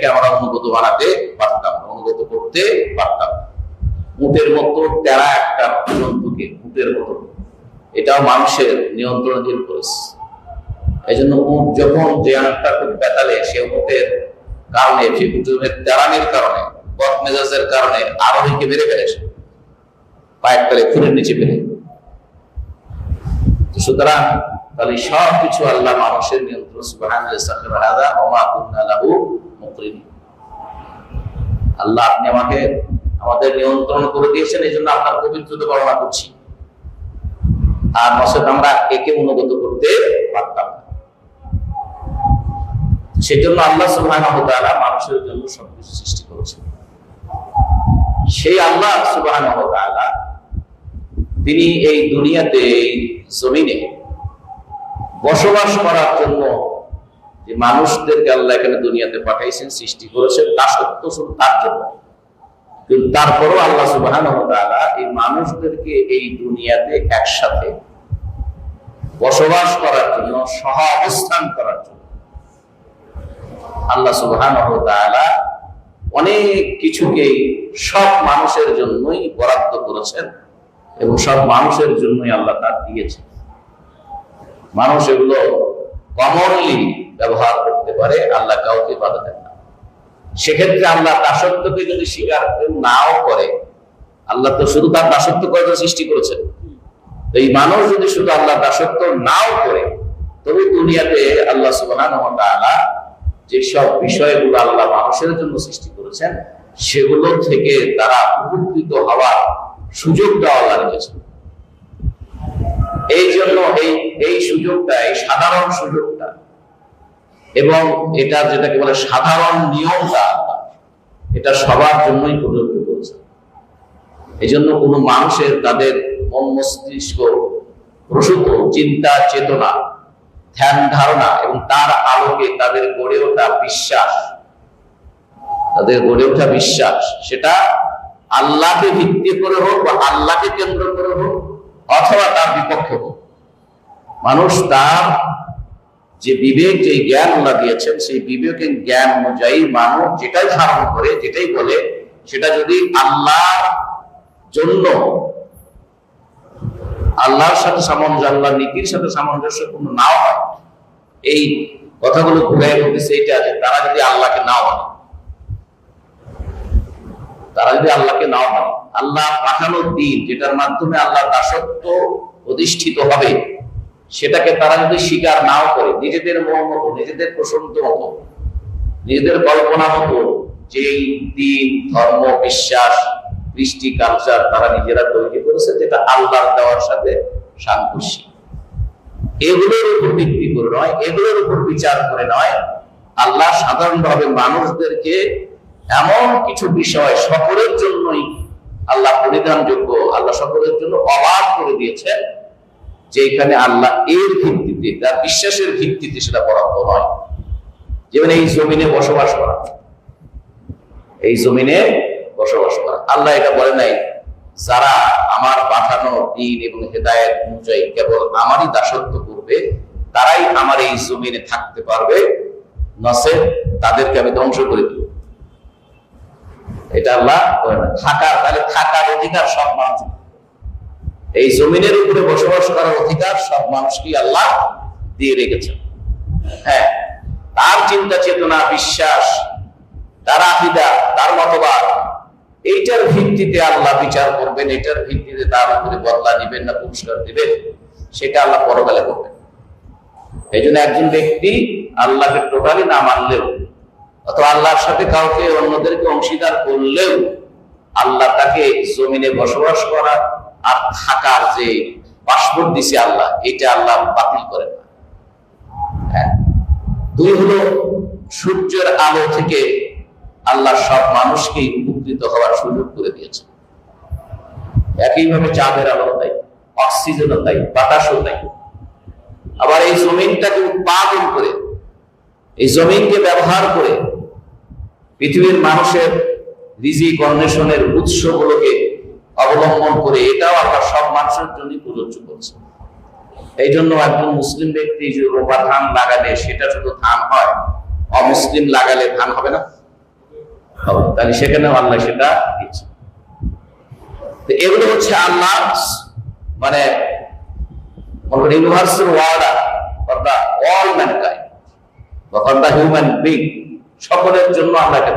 এটাকে আমরা অনুগত বানাতে পারতাম অনুগত করতে পারতাম উটের মতো টেরা একটা জন্তুকে উটের মতো। এটাও মানুষের নিয়ন্ত্রণাধীন করেছে এই জন্য উট যখন যে একটা খুব বেতালে সে উটের কারণে, সে উটের তেরানির কারণে বদ মেজাজের কারণে আরোহীকে মেরে ফেলেছে। পায়ের তলে খুনের নিচে ফেলে। সুতরাং তাহলে সব কিছু আল্লাহ মানুষের নিয়ন্ত্রণ, সুবহানাল্লাহ আল্লাহ আপনি আমাকে, আমাদের নিয়ন্ত্রণ করে দিয়েছেন, এই জন্য আপনার পবিত্রতা বর্ণনা করছি। আর নসেদ আমরা একে অনুগত করতে পারতাম না। সেই জন্য আল্লাহ তাআলা মানুষের জন্য সবকিছু সৃষ্টি করেছেন। সেই আল্লাহ তাআলা, তিনি এই দুনিয়াতে জমিনে বসবাস করার জন্য যে মানুষদেরকে আল্লাহ এখানে দুনিয়াতে পাঠাইছেন, সৃষ্টি করেছেন দাসত্ব শুধু তার জন্য। কিন্তু তারপরও আল্লাহ তাআলা এই মানুষদেরকে এই দুনিয়াতে একসাথে বসবাস করার জন্য সহ অবস্থান করার জন্য আল্লাহ সুবহানাহু অনেক কিছুকেই সব মানুষের জন্যই বরাদ্দ করেছেন এবং সব মানুষের জন্যই আল্লাহ তার দিয়েছেন। মানুষ এগুলো কমনলি ব্যবহার করতে পারে, আল্লাহ কাউকে বাধা দেন না। সেক্ষেত্রে আল্লাহ দাসত্বকে যদি স্বীকার নাও করে, আল্লাহ তো শুধু তার দাসত্ব করে সৃষ্টি করেছেন? এই মানুষ যদি শুধু আল্লাহ দাসত্ব নাও করে, তবে দুনিয়াতে আল্লাহ সুবহানাহু ওয়া তাআলা যেসব বিষয়গুলো আল্লাহ মানুষের জন্য সৃষ্টি করেছেন, সেগুলো থেকে তারা উপকৃত হওয়ার সুযোগ দেওয়া লাগিয়েছে এই জন্য এই এই সুযোগটা, এই সাধারণ সুযোগটা এবং এটা যেটাকে বলে সাধারণ নিয়মটা, এটা সবার জন্যই প্রযোজ্য করেছে। এই জন্য কোনো মানুষের তাদের মন মস্তিষ্ক, প্রসূত চিন্তা, চেতনা, ধ্যান ধারণা এবং তার আলোকে তাদের গড়ে ওঠা বিশ্বাস, তাদের গড়ে ওঠা বিশ্বাস, সেটা আল্লাহকে ভিত্তি করে হোক বা আল্লাহকে কেন্দ্র করে হোক অথবা তার বিপক্ষে হোক। মানুষ তার যে বিবেক, যে জ্ঞান আল্লাহ দিয়েছেন, সেই বিবেকের জ্ঞান অনুযায়ী মানুষ যেটাই ধারণ করে, যেটাই বলে, সেটা যদি আল্লাহর জন্য, আল্লাহর সাথে সামঞ্জস্য আল্লাহ নীতির সাথে সামঞ্জস্য সামঞ্জস্যপূর্ণ নাও হয়, এই কথাগুলো ঘুরে বলতেছে এইটা যে তারা যদি আল্লাহকে নাও মানে। তারা যদি আল্লাহকে নাও মানে আল্লাহ পাঠানো দিন যেটার মাধ্যমে আল্লাহ দাসত্ব প্রতিষ্ঠিত হবে, সেটাকে তারা যদি স্বীকার নাও করে, নিজেদের মন মতো, নিজেদের প্রসন্ত মতো, নিজেদের কল্পনা মতো, যেই দিন, ধর্ম, বিশ্বাস, কৃষ্টি কালচার তারা নিজেরা তৈরি করেছে, যেটা আল্লাহর দেওয়ার সাথে সাংঘর্ষিক। এগুলোর উপর ভিত্তি করে নয়, এগুলোর উপর বিচার করে নয়, আল্লাহ সাধারণভাবে মানুষদেরকে এমন কিছু বিষয় সকলের জন্যই আল্লাহ পরিধানযোগ্য আল্লাহ সকলের জন্য অবাধ করে দিয়েছেন, যে এখানে আল্লাহ এর ভিত্তিতে, তার বিশ্বাসের ভিত্তিতে সেটা বরাদ্দ নয়। যেমন এই জমিনে বসবাস করা, এই জমিনে বসবাস করা। আল্লাহ এটা বলে নাই, যারা আমার পাঠানো দিন এবং হেদায়ত অনুযায়ী কেবল আমারই দাসত্ব করবে, তারাই আমার এই জমিনে থাকতে পারবে নসে তাদেরকে আমি ধ্বংস করে দিব। এটা আল্লাহ থাকার, তাহলে থাকার অধিকার সব মানুষ এই জমিনের উপরে বসবাস করার অধিকার সব মানুষকে আল্লাহ দিয়ে রেখেছেন। হ্যাঁ তার চিন্তা চেতনা, বিশ্বাস, তার আকিদা, তার মতবাদ, এইটার ভিত্তিতে আল্লাহ বিচার করবেন, এটার ভিত্তিতে তার উপরে বদলা দিবেন না, পুরস্কার দিবেন, সেটা আল্লাহ পরকালে করবেন। এই জন্য একজন ব্যক্তি আল্লাহকে টোটালি না মানলেও অথবা আল্লাহর সাথে কাউকে অন্যদেরকে অংশীদার করলেও আল্লাহ তাকে জমিনে বসবাস করা আর থাকার যে পাসপোর্ট দিছে আল্লাহ, এটা আল্লাহ বাতিল করেন না হ্যাঁ। দুই হলো, সূর্যের আলো থেকে আল্লাহ সব মানুষকেই উপকৃত হওয়ার সুযোগ করে দিয়েছে একইভাবে চাঁদের আলো তাই, অক্সিজেনও তাই, বাতাসও তাই। আবার এই জমিনটাকে উৎপাদন করে এই জমিনকে ব্যবহার করে পৃথিবীর মানুষের রিজিক অন্বেষণের উৎসগুলোকে অবলম্বন করে এটাও আল্লাহ সব মানুষের জন্য প্রযোজ্য করছে। এই জন্য একজন মুসলিম ব্যক্তি যে রোপা ধান লাগালে সেটা শুধু ধান হয়, অমুসলিম লাগালে ধান হবে না? তাহলে সেখানেও আল্লাহ সেটা দিয়েছে তো এগুলো হচ্ছে আল্লাহ মানে ইউনিভার্সাল ওয়ার্ডার অল ম্যানকাইন্ড বা ফর হিউম্যান বিং সকলের জন্য দিয়ে